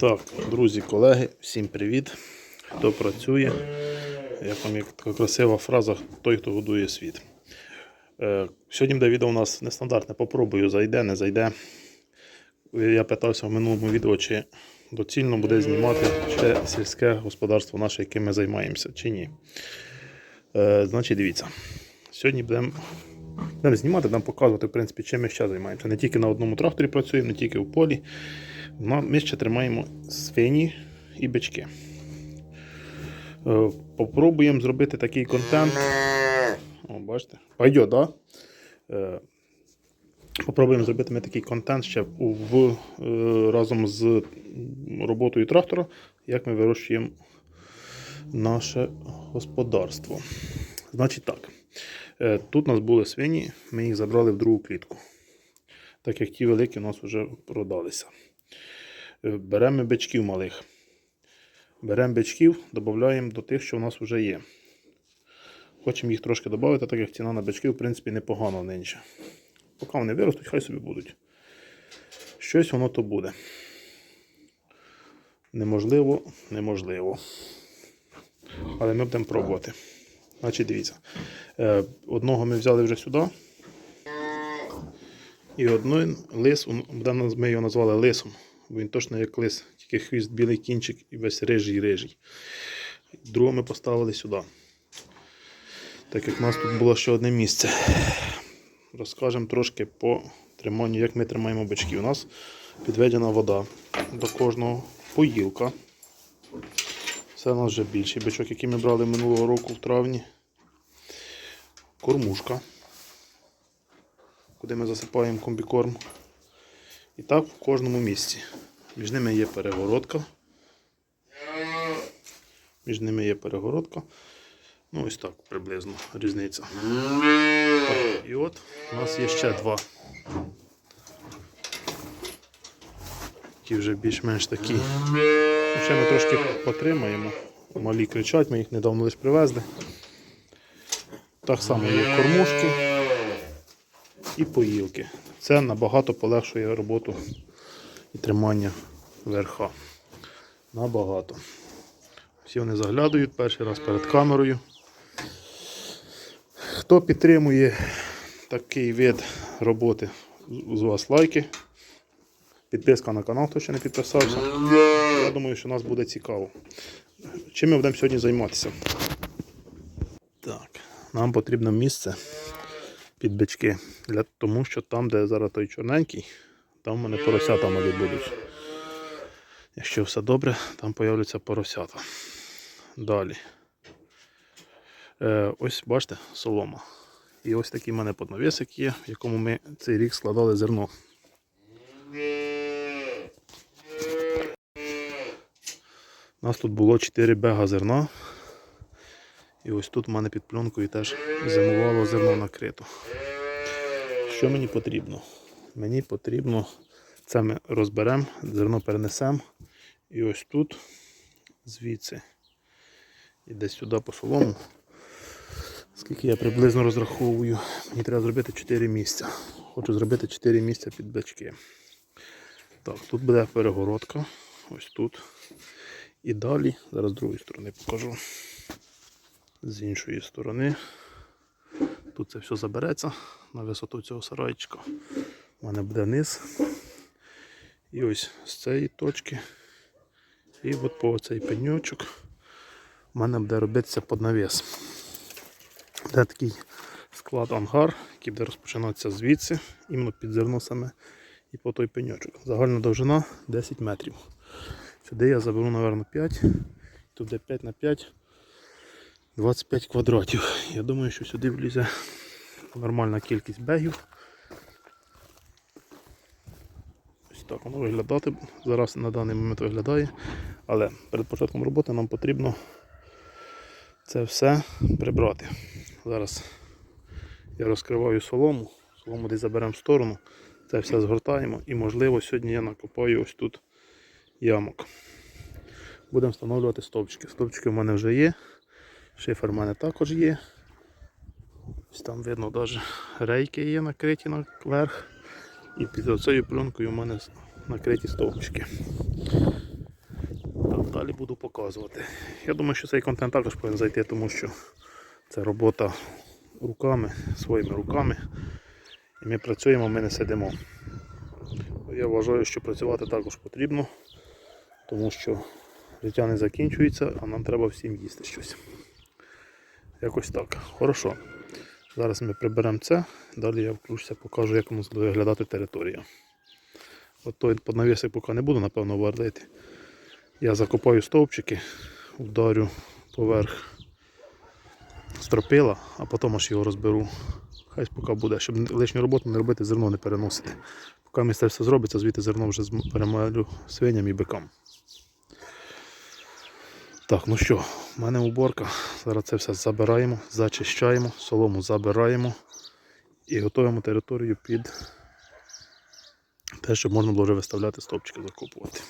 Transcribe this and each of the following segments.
Так, друзі, колеги, всім привіт. Хто працює, як вам є така красива фраза, той, хто годує світ. Е, сьогодні буде відео у нас нестандартне. Попробую, зайде, не зайде. Я питався в минулому відео, чи доцільно буде знімати ще сільське господарство наше, яким ми займаємося, чи ні. Е, значить, дивіться. Сьогодні будемо будемо знімати, будемо показувати, в принципі, чим ми ще займаємося. Не тільки на одному тракторі працюємо, не тільки в полі. Ми ще тримаємо свині і бички. Е, Попробуємо зробити такий контент. О, бачите? Пойдет, да? Е, Попробуємо зробити ми такий контент ще в, е, разом з роботою трактора, як ми вирощуємо наше господарство. Значить так. Е, Тут у нас були свині, ми їх забрали в другу клітку. Так як ті великі у нас вже продалися. Е, Беремо бичків малих. Беремо бичків, додаємо до тих, що в нас вже є. Хочемо їх трошки додати, так як ціна на бичків, в принципі, непогана нинче. Поки вони виростуть, хай собі будуть. Щось воно то буде. Неможливо, неможливо. Але ми будемо пробувати. Значить, дивіться. Е, Одного ми взяли вже сюди. І один лис, ми його назвали лисом, він точно як лис, тільки хвіст білий кінчик і весь рижий рижий. Другого ми поставили сюди. Так як в нас тут було ще одне місце. Розкажемо трошки по триманню, як ми тримаємо бички. У нас підведена вода до кожного поїлка. Це у нас вже більший бичок, який ми брали минулого року в травні. Кормушка куди ми засипаємо комбікорм. І так в кожному місці. Між ними є перегородка. Між ними є перегородка. Ну, ось так приблизно різниця. І от у нас є ще два. Ті вже більш-менш такі. Ще ми трошки потримаємо. Малі кричать, ми їх недавно лише привезли. Так само є кормушки і поїлки. Це набагато полегшує роботу і тримання верха. Набагато. Всі вони заглядають перший раз перед камерою. Хто підтримує такий вид роботи, з вас лайки. Підписка на канал, хто ще не підписався. Я думаю, що нас буде цікаво. Чим ми будемо сьогодні займатися? Так, нам потрібно місце під бички. Для, тому що там, де зараз той чорненький, там в мене поросята малі будуть. Якщо все добре, там появляться поросята. Далі. Е, ось бачите, солома. І ось такий в мене поднавісик є, в якому ми цей рік складали зерно. У нас тут було 4 бега зерна. І ось тут в мене під пленкою теж зимувало зерно накрито. Що мені потрібно? Мені потрібно, це ми розберемо, зерно перенесемо. І ось тут, звідси, і десь сюди по солому. Скільки я приблизно розраховую, мені треба зробити 4 місця. Хочу зробити 4 місця під бачки. Так, тут буде перегородка. Ось тут. І далі, зараз з другої сторони покажу. З іншої сторони. Тут це все забереться на висоту цього сарайчика. У мене буде низ. І ось з цієї точки. І от по цей пеньочок у мене буде робитися поднавіс. Де такий склад ангар, який буде розпочинатися звідси, іменно під зерно саме і по той пеньочок. Загальна довжина 10 метрів. Сюди я заберу, мабуть, 5. Тут де 5 на 5. 25 квадратів. Я думаю, що сюди влізе нормальна кількість бегів. Ось так воно виглядати. Зараз на даний момент виглядає. Але перед початком роботи нам потрібно це все прибрати. Зараз я розкриваю солому, солому десь заберемо в сторону, це все згортаємо і можливо сьогодні я накопаю ось тут ямок. Будемо встановлювати стовпчики. Стовпчики в мене вже є. Шифер в мене також є. Ось там видно навіть рейки є накриті наверх. І під цією пленкою в мене накриті стовпчики. далі буду показувати. Я думаю, що цей контент також повинен зайти, тому що це робота руками, своїми руками. І ми працюємо, ми не сидимо. Я вважаю, що працювати також потрібно, тому що життя не закінчується, а нам треба всім їсти щось. Якось так. Хорошо. Зараз ми приберемо це, далі я включуся, покажу, як воно буде виглядати територія. От той поднавісик поки не буду, напевно, варити. Я закопаю стовпчики, вдарю поверх стропила, а потім аж його розберу. Хай поки буде, щоб лишню роботу не робити, зерно не переносити. Поки місце все зробиться, звідти зерно вже перемалю свиням і бикам. Так, ну що, в мене уборка. Зараз це все забираємо, зачищаємо, солому забираємо і готуємо територію під те, щоб можна було вже виставляти стовпчики, закопувати.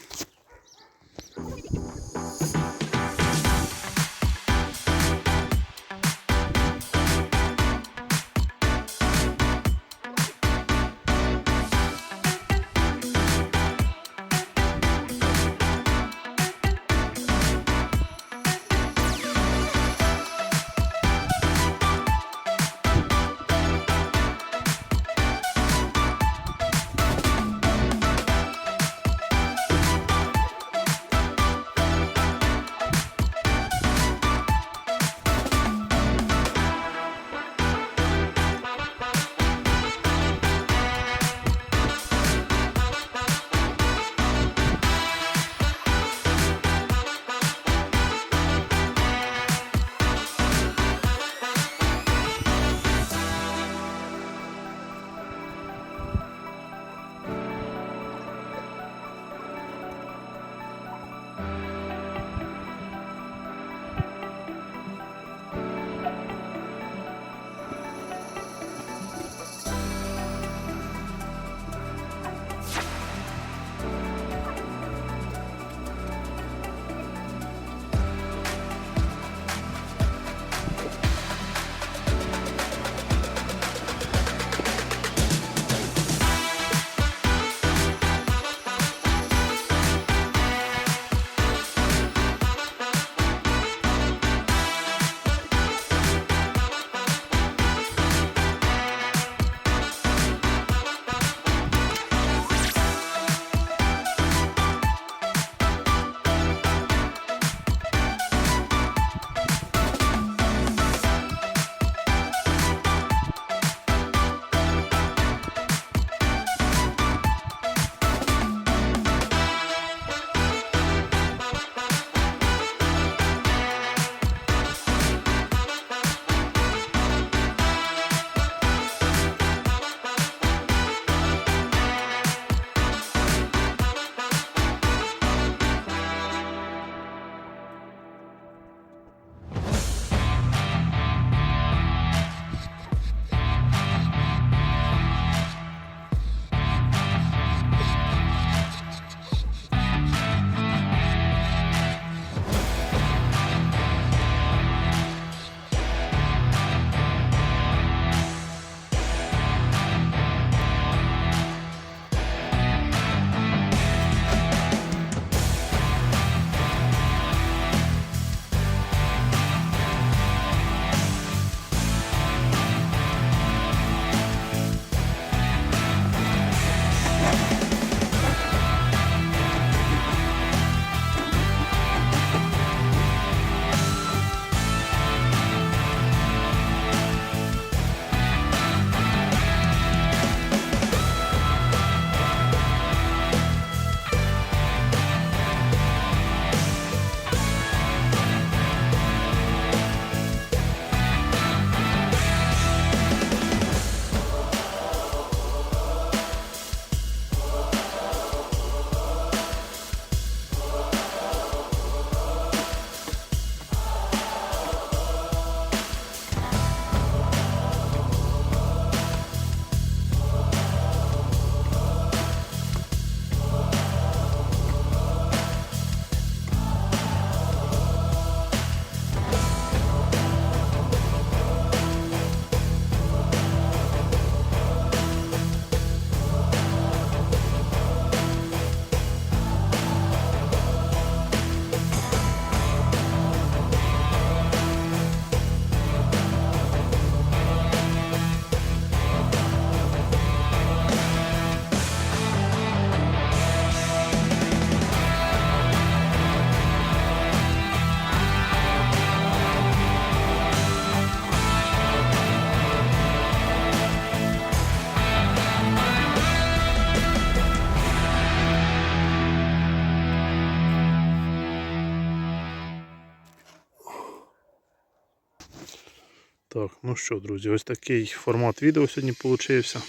Так, ну що, друзі, ось такий формат відео сьогодні получився.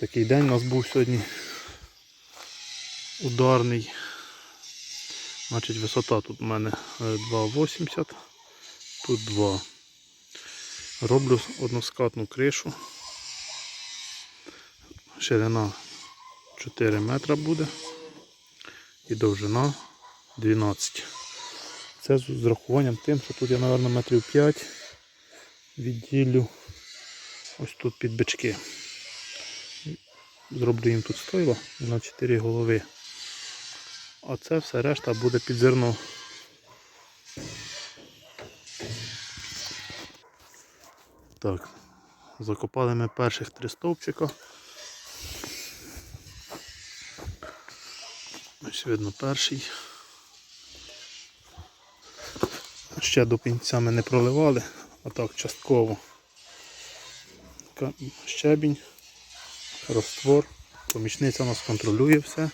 Такий день у нас був сьогодні ударний. Значить, висота тут у мене е, 2,80, тут 2. Роблю односкатну кришу. Ширина 4 метра буде і довжина 12. Це з урахуванням тим, що тут я, мабуть, метрів 5 відділю ось тут під бички. Зроблю їм тут стойло на 4 голови. А це все решта буде під зерно. Так, закопали ми перших три стовпчика. Ось видно перший. Ще до кінця ми не проливали, а так частково. Щебінь, розтвор. Помічниця у нас контролює все.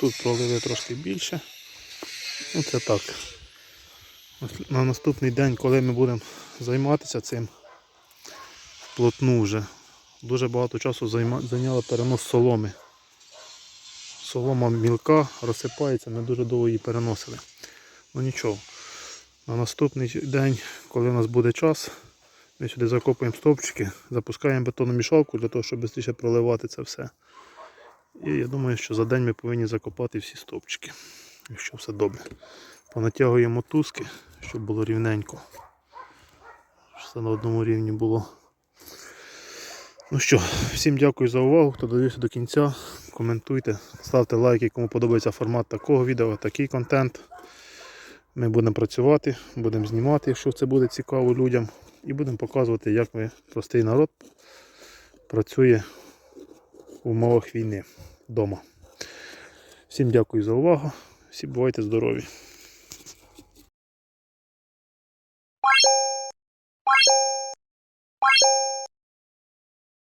Тут пролили трошки більше. Ну це так. На наступний день, коли ми будемо займатися цим вплотну вже, дуже багато часу зайняло перенос соломи. Солома мілка, розсипається, ми дуже довго її переносили. Ну нічого. На наступний день, коли у нас буде час, ми сюди закопуємо стовпчики, запускаємо бетонну мішалку для того, щоб швидше проливати це все. І я думаю, що за день ми повинні закопати всі стовпчики, якщо все добре. Понатягуємо мотузки, щоб було рівненько. Щоб все на одному рівні було. Ну що, всім дякую за увагу, хто дивився до кінця. Коментуйте, ставте лайки, кому подобається формат такого відео, такий контент. Ми будемо працювати, будемо знімати, якщо це буде цікаво людям. І будемо показувати, як ми, простий народ, працює в умовах війни вдома. Всім дякую за увагу. Всі бувайте здорові.